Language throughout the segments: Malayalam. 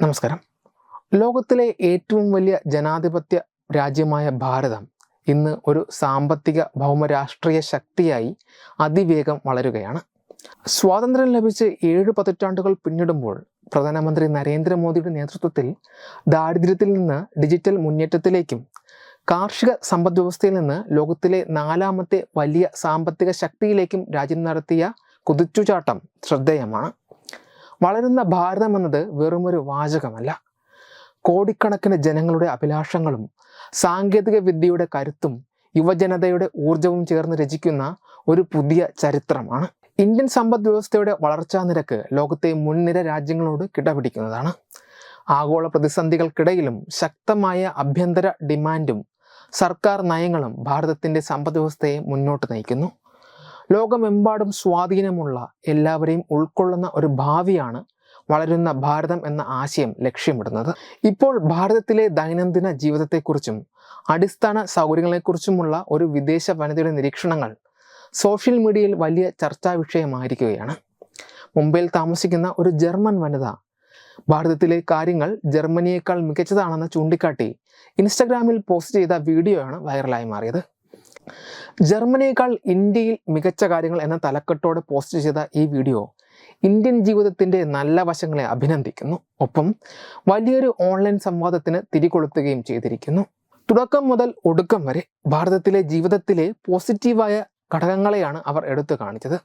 നമസ്കാരം. ലോകത്തിലെ ഏറ്റവും വലിയ ജനാധിപത്യ രാജ്യമായ ഭാരതം ഇന്ന് ഒരു സാമ്പത്തിക ഭൗമരാഷ്ട്രീയ ശക്തിയായി അതിവേഗം വളരുകയാണ്. സ്വാതന്ത്ര്യം ലഭിച്ച് ഏഴ് പതിറ്റാണ്ടുകൾ പിന്നിടുമ്പോൾ പ്രധാനമന്ത്രി നരേന്ദ്രമോദിയുടെ നേതൃത്വത്തിൽ ദാരിദ്ര്യത്തിൽ നിന്ന് ഡിജിറ്റൽ മുന്നേറ്റത്തിലേക്കും കാർഷിക സമ്പദ് വ്യവസ്ഥയിൽ നിന്ന് ലോകത്തിലെ നാലാമത്തെ വലിയ സാമ്പത്തിക ശക്തിയിലേക്കും രാജ്യം നടത്തിയ കുതിച്ചുചാട്ടം ശ്രദ്ധേയമാണ്. വളരുന്ന ഭാരതം എന്നത് വെറുമൊരു വാചകമല്ല. കോടിക്കണക്കിന് ജനങ്ങളുടെ അഭിലാഷങ്ങളും സാങ്കേതിക വിദ്യയുടെ കരുത്തും യുവജനതയുടെ ഊർജവും ചേർന്ന് രചിക്കുന്ന ഒരു പുതിയ ചരിത്രമാണ്. ഇന്ത്യൻ സമ്പദ് വ്യവസ്ഥയുടെ വളർച്ചാ നിരക്ക് ലോകത്തെ മുൻനിര രാജ്യങ്ങളോട് കിടപിടിക്കുന്നതാണ്. ആഗോള പ്രതിസന്ധികൾക്കിടയിലും ശക്തമായ ആഭ്യന്തര ഡിമാൻഡും സർക്കാർ നയങ്ങളും ഭാരതത്തിന്റെ സമ്പദ് വ്യവസ്ഥയെ മുന്നോട്ട് നയിക്കുന്നു. ലോകമെമ്പാടും സ്വാധീനമുള്ള എല്ലാവരെയും ഉൾക്കൊള്ളുന്ന ഒരു ഭാവിയാണ് വളരുന്ന ഭാരതം എന്ന ആശയം ലക്ഷ്യമിടുന്നത്. ഇപ്പോൾ ഭാരതത്തിലെ ദൈനംദിന ജീവിതത്തെക്കുറിച്ചും അടിസ്ഥാന സൗകര്യങ്ങളെക്കുറിച്ചുമുള്ള ഒരു വിദേശ വനിതയുടെ നിരീക്ഷണങ്ങൾ സോഷ്യൽ മീഡിയയിൽ വലിയ ചർച്ചാ വിഷയമായിരിക്കുകയാണ്. മുംബൈയിൽ താമസിക്കുന്ന ഒരു ജർമ്മൻ വനിത ഭാരതത്തിലെ കാര്യങ്ങൾ ജർമ്മനിയേക്കാൾ മികച്ചതാണെന്ന് ചൂണ്ടിക്കാട്ടി ഇൻസ്റ്റഗ്രാമിൽ പോസ്റ്റ് ചെയ്ത വീഡിയോയാണ് വൈറലായി മാറിയത്. ജർമ്മനിയേക്കാൾ ഇന്ത്യയിൽ മികച്ച കാര്യങ്ങൾ എന്ന തലക്കെട്ടോടെ പോസ്റ്റ് ചെയ്ത ഈ വീഡിയോ ഇന്ത്യൻ ജീവിതത്തിന്റെ നല്ല വശങ്ങളെ അഭിനന്ദിക്കുന്നു. ഒപ്പം വലിയൊരു ഓൺലൈൻ സംവാദത്തിന് തിരികൊളുത്തുകയും ചെയ്തിരിക്കുന്നു. തുടക്കം മുതൽ ഒടുക്കം വരെ ഭാരതത്തിലെ ജീവിതത്തിലെ പോസിറ്റീവായ ഘടകങ്ങളെയാണ് അവർ എടുത്തു കാണിച്ചത്.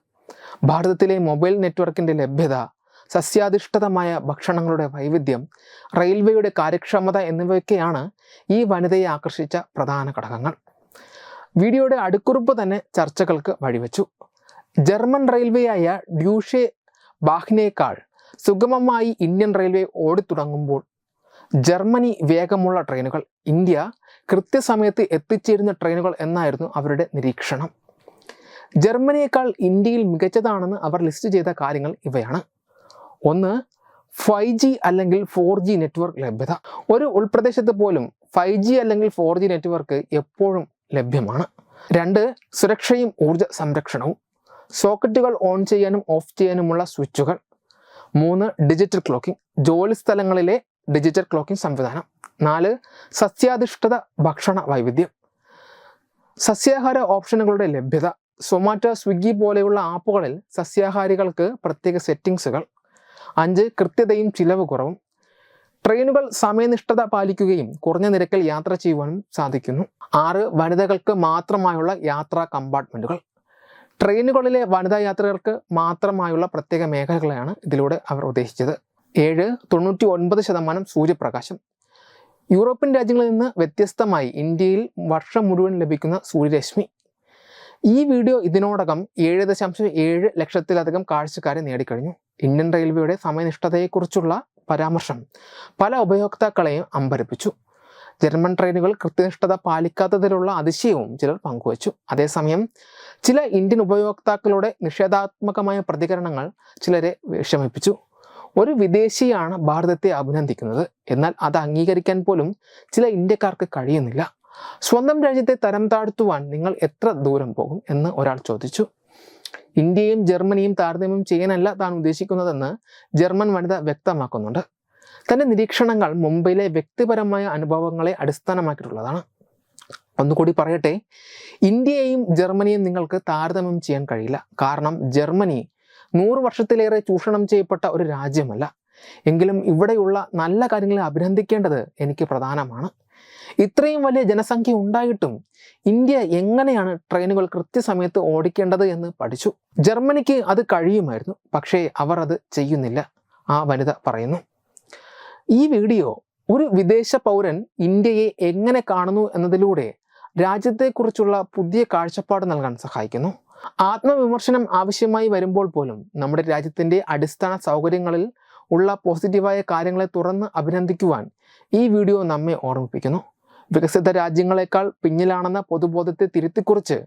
ഭാരതത്തിലെ മൊബൈൽ നെറ്റ്വർക്കിന്റെ ലഭ്യത സസ്യാധിഷ്ഠിതമായ ഭക്ഷണങ്ങളുടെ വൈവിധ്യം റെയിൽവേയുടെ കാര്യക്ഷമത എന്നിവയൊക്കെയാണ് ഈ വനിതയെ ആകർഷിച്ച പ്രധാന ഘടകങ്ങൾ. വീഡിയോയുടെ അടുക്കുറിപ്പ് തന്നെ ചർച്ചകൾക്ക് വഴിവെച്ചു. ജർമ്മൻ റെയിൽവേയായ ഡ്യൂഷെ ബാഹ്നേക്കാൾ സുഗമമായി ഇന്ത്യൻ റെയിൽവേ ഓടിത്തുടങ്ങുമ്പോൾ ജർമ്മനി വേഗമുള്ള ട്രെയിനുകൾ ഇന്ത്യ കൃത്യസമയത്ത് എത്തിച്ചേരുന്ന ട്രെയിനുകൾ എന്നായിരുന്നു അവരുടെ നിരീക്ഷണം. ജർമ്മനിയേക്കാൾ ഇന്ത്യയിൽ മികച്ചതാണെന്ന് അവർ ലിസ്റ്റ് ചെയ്ത കാര്യങ്ങൾ ഇവയാണ്. ഒന്ന് ഫൈവ് ജി അല്ലെങ്കിൽ ഫോർ ജി നെറ്റ്വർക്ക് ലഭ്യത. ഒരു ഉൾപ്രദേശത്ത് പോലും ഫൈവ് ജി അല്ലെങ്കിൽ ഫോർ ജി നെറ്റ്വർക്ക് എപ്പോഴും ലഭ്യമാണ്. രണ്ട് സുരക്ഷയും ഊർജ സംരക്ഷണവും. സോക്കറ്റുകൾ ഓൺ ചെയ്യാനും ഓഫ് ചെയ്യാനുമുള്ള സ്വിച്ചുകൾ. മൂന്ന് ഡിജിറ്റൽ ക്ലോക്കിംഗ്. ജോലി സ്ഥലങ്ങളിലെ ഡിജിറ്റൽ ക്ലോക്കിംഗ് സംവിധാനം. നാല് സസ്യാധിഷ്ഠിത ഭക്ഷണ വൈവിധ്യം. സസ്യാഹാര ഓപ്ഷനുകളുടെ ലഭ്യത. സൊമാറ്റോ സ്വിഗ്ഗി പോലെയുള്ള ആപ്പുകളിൽ സസ്യാഹാരികൾക്ക് പ്രത്യേക സെറ്റിങ്സുകൾ അഞ്ച് കൃത്യതയും ചിലവ് കുറവും. ട്രെയിനുകൾ സമയനിഷ്ഠത പാലിക്കുകയും കുറഞ്ഞ നിരക്കിൽ യാത്ര ചെയ്യുവാനും സാധിക്കുന്നു. ആറ് വനിതകൾക്ക് മാത്രമായുള്ള യാത്രാ കമ്പാർട്ട്മെന്റുകൾ ട്രെയിനുകളിലെ വനിതാ യാത്രികർക്ക് മാത്രമായുള്ള പ്രത്യേക മേഖലകളെയാണ് ഇതിലൂടെ അവർ ഉദ്ദേശിച്ചത്. ഏഴ് തൊണ്ണൂറ്റി ഒൻപത് ശതമാനം സൂര്യപ്രകാശം. യൂറോപ്യൻ രാജ്യങ്ങളിൽ നിന്ന് വ്യത്യസ്തമായി ഇന്ത്യയിൽ വർഷം മുഴുവൻ ലഭിക്കുന്ന സൂര്യരശ്മി. ഈ വീഡിയോ ഇതിനോടകം ഏഴ് ദശാംശം ഏഴ് ലക്ഷത്തിലധികം കാഴ്ചക്കാരെ നേടിക്കഴിഞ്ഞു. ഇന്ത്യൻ റെയിൽവേയുടെ സമയനിഷ്ഠതയെക്കുറിച്ചുള്ള പരാമർശം. പല ഉപയോക്താക്കളെയും അമ്പരപ്പിച്ചു. ജർമ്മൻ ട്രെയിനുകൾ കൃത്യനിഷ്ഠത പാലിക്കാത്തതിലുള്ള അതിശയവും ചിലർ പങ്കുവച്ചു. അതേസമയം ചില ഇന്ത്യൻ ഉപയോക്താക്കളുടെ നിഷേധാത്മകമായ പ്രതികരണങ്ങൾ ചിലരെ വിഷമിപ്പിച്ചു. ഒരു വിദേശിയാണ് ഭാരതത്തെ അഭിനന്ദിക്കുന്നത്. എന്നാൽ അത് അംഗീകരിക്കാൻ പോലും ചില ഇന്ത്യക്കാർക്ക് കഴിയുന്നില്ല. സ്വന്തം രാജ്യത്തെ തരം താഴ്ത്തുവാൻ നിങ്ങൾ എത്ര ദൂരം പോകും എന്ന് ഒരാൾ ചോദിച്ചു. ഇന്ത്യയും ജർമ്മനിയും താരതമ്യം ചെയ്യാനല്ല താൻ ഉദ്ദേശിക്കുന്നതെന്ന് ജർമ്മൻ വനിത വ്യക്തമാക്കുന്നുണ്ട്. തന്റെ നിരീക്ഷണങ്ങൾ മുംബൈയിലെ വ്യക്തിപരമായ അനുഭവങ്ങളെ അടിസ്ഥാനമാക്കിയിട്ടുള്ളതാണ്. ഒന്നുകൂടി പറയട്ടെ ഇന്ത്യയെയും ജർമ്മനിയും നിങ്ങൾക്ക് താരതമ്യം ചെയ്യാൻ കഴിയില്ല. കാരണം ജർമ്മനി നൂറ് വർഷത്തിലേറെ ചൂഷണം ചെയ്യപ്പെട്ട ഒരു രാജ്യമല്ല. എങ്കിലും ഇവിടെയുള്ള നല്ല കാര്യങ്ങളെ അഭിനന്ദിക്കേണ്ടത് എനിക്ക് പ്രധാനമാണ്. ഇത്രയും വലിയ ജനസംഖ്യ ഉണ്ടായിട്ടും ഇന്ത്യ എങ്ങനെയാണ് ട്രെയിനുകൾ കൃത്യസമയത്ത് ഓടിക്കേണ്ടത് എന്ന് പഠിച്ചു. ജർമ്മനിക്ക് അത് കഴിയുമായിരുന്നു പക്ഷേ അവർ അത് ചെയ്യുന്നില്ല ആ വനിത പറയുന്നു. ഈ വീഡിയോ ഒരു വിദേശ പൗരൻ ഇന്ത്യയെ എങ്ങനെ കാണുന്നു എന്നതിലൂടെ രാജ്യത്തെക്കുറിച്ചുള്ള പുതിയ കാഴ്ചപ്പാട് നൽകാൻ സഹായിക്കുന്നു. ആത്മവിമർശനം ആവശ്യമായി വരുമ്പോൾ പോലും നമ്മുടെ രാജ്യത്തിന്റെ അടിസ്ഥാന സൗകര്യങ്ങളിൽ ഉള്ള പോസിറ്റീവായ കാര്യങ്ങളെ തുറന്ന് അഭിനന്ദിക്കുവാൻ ഈ വീഡിയോ നമ്മെ ഓർമ്മിപ്പിക്കുന്നു. വികസിത രാജ്യങ്ങളെക്കാൾ പിന്നിലാണെന്ന പൊതുബോധത്തെ തിരുത്തിക്കുറിച്ച്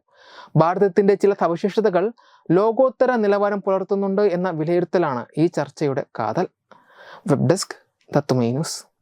ഭാരതത്തിന്റെ ചില സവിശേഷതകൾ ലോകോത്തര നിലവാരം പുലർത്തുന്നുണ്ട് എന്ന വിലയിരുത്തലാണ് ഈ ചർച്ചയുടെ കാതൽ. വെബ് ഡെസ്ക് തത്തുമൈ ന്യൂസ്.